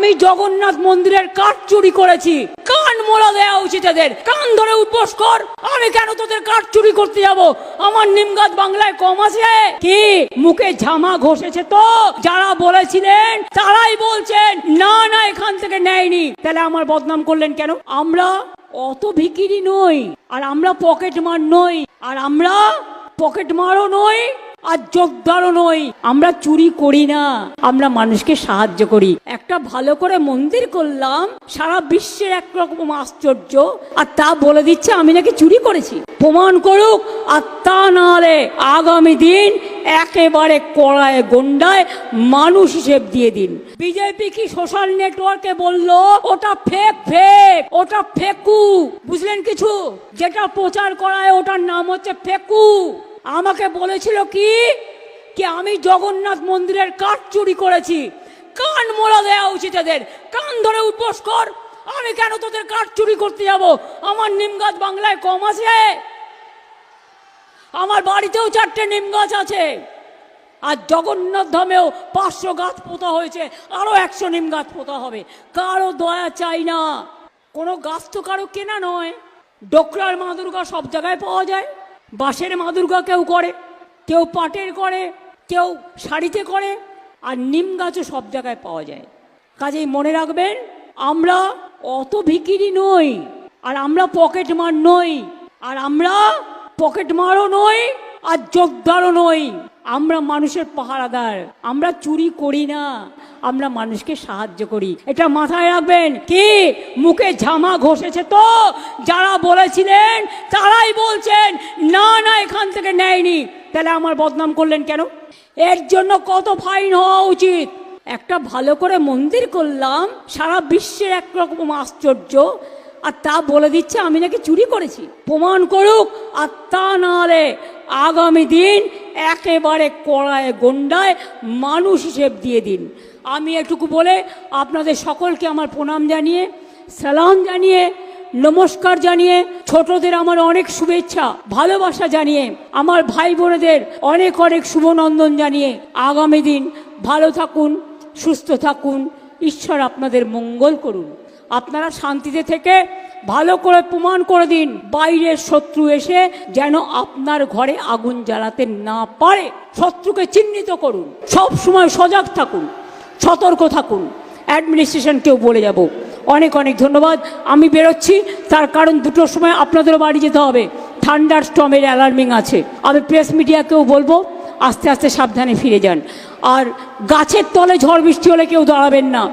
আমি জগন্নাথ মন্দিরের কাঠ চুরি করেছি। কান মোলা দেওয়া উচিত এদের। কান ধরে উদ্বোস কর। আমি কেন তোদের কাঠ চুরি করতে যাব? আমার নিমগাত বাংলায় কম আছে? কি? মুখে ঝামা ঘষেছে তো? যারা বলেছিলেন, তারাই বলছেন, না না, এখান থেকে নেয়নি। তাহলে আমার বদনাম করলেন কেন? আমরা অত ভিকিরি নই, আর আমরা পকেট মার নই, আর আমরা পকেট মারও নই আর যোগদারও নই আমরা চুরি করি না। আমরা মানুষকে সাহায্য করি। একটা ভালো করে মন্দির করলাম, সারা বিশ্বের একরকম আশ্চর্য। আর তা বলে দিচ্ছে, আমি নাকি চুরি করেছি। প্রমাণ করুক, আর তা নাহলে আগামী দিন একেবারে কড়ায়, গন্ডায় মানুষ হিসেব দিয়ে দিন। বিজেপি কি সোশ্যাল নেটওয়ার্কে বলল, ওটা ফেক ফেক ওটা ফেকু বুঝলেন কিছু? যেটা প্রচার করায়, ওটার নাম হচ্ছে ফেকু আমাকে বলেছিল কি? কি আমি জগন্নাথ মন্দিরের কাঠ চুরি করেছি। কান মোলা দেওয়া উচিত এদের। কান ধরে উপোস কর। আমি কেন তোদের কাঠ চুরি করতে যাব? আমার নিমগাছ বাংলায় কম আছে। আমার বাড়িতেও চারটে নিম গাছ আছে। আর জগন্নাথ ধামেও পাঁচশো গাছ পোতা হয়েছে। আরও একশো নিম গাছ পোতা হবে। কারও দয়া চাই না। কোনো গাছ তো কারও কেনা নয়। ডোকরার মা দুর্গা সব জায়গায় পাওয়া যায়। বাঁশের মা দুর্গা কেউ করে, কেউ পাটের করে, কেউ শাড়িতে করে, আর নিম গাছও সব জায়গায় পাওয়া যায়। কাজেই মনে রাখবেন, আমরা অত ভিকিরি নই, আর আমরা পকেট মার নই, আর আমরা পকেট মারও নই আর যোগদারও নই আমরা মানুষের পাহারাদার। আমরা চুরি করি না। আমরা মানুষকে সাহায্য করি। এটা মাথায় রাখবেন। কি? মুখে ঝামা ঘষেছে তো? যারা বলেছিলেন, তারাই বলছেন, না না, এখান থেকে নেয়নি। তাহলে আমার বদনাম করলেন কেন? এর জন্য কত ফাইন হওয়া উচিত? একটা ভালো করে মন্দির করলাম। সারা বিশ্বের একরকম আশ্চর্য। আর তা বলে দিচ্ছে, আমি নাকি চুরি করেছি। প্রমাণ করুক, আর তা নাহলে আগামী দিন একেবারে কড়ায়, গন্ডায় মানুষ হিসেব দিয়ে দিন। আমি এটুকু বলে আপনাদের সকলকে আমার প্রণাম জানিয়ে, সালাম জানিয়ে, নমস্কার জানিয়ে, ছোটদের আমার অনেক শুভেচ্ছা, ভালোবাসা জানিয়ে, আমার ভাই বোনেদের অনেক অনেক শুভনন্দন জানিয়ে আগামী দিন ভালো থাকুন, সুস্থ থাকুন, ঈশ্বর আপনাদের মঙ্গল করুন। আপনারা শান্তিতে থেকে ভালো করে প্রমাণ করে দিন, বাইরের শত্রু এসে যেন আপনার ঘরে আগুন জ্বালাতে না পারে। শত্রুকে চিহ্নিত করুন সব সময় সজাগ থাকুন, সতর্ক থাকুন। অ্যাডমিনিস্ট্রেশনকেও বলে যাব। অনেক অনেক ধন্যবাদ। আমি বেরোচ্ছি, তার কারণ দুটোর সময় আপনাদেরও বাড়ি যেতে হবে। থান্ডার স্টমের অ্যালার্মিং আছে। আমি প্রেস মিডিয়াকেও বলব, আস্তে আস্তে সাবধানে ফিরে যান। আর গাছের তলে ঝড় বৃষ্টি হলে কেউ দাঁড়াবেন না।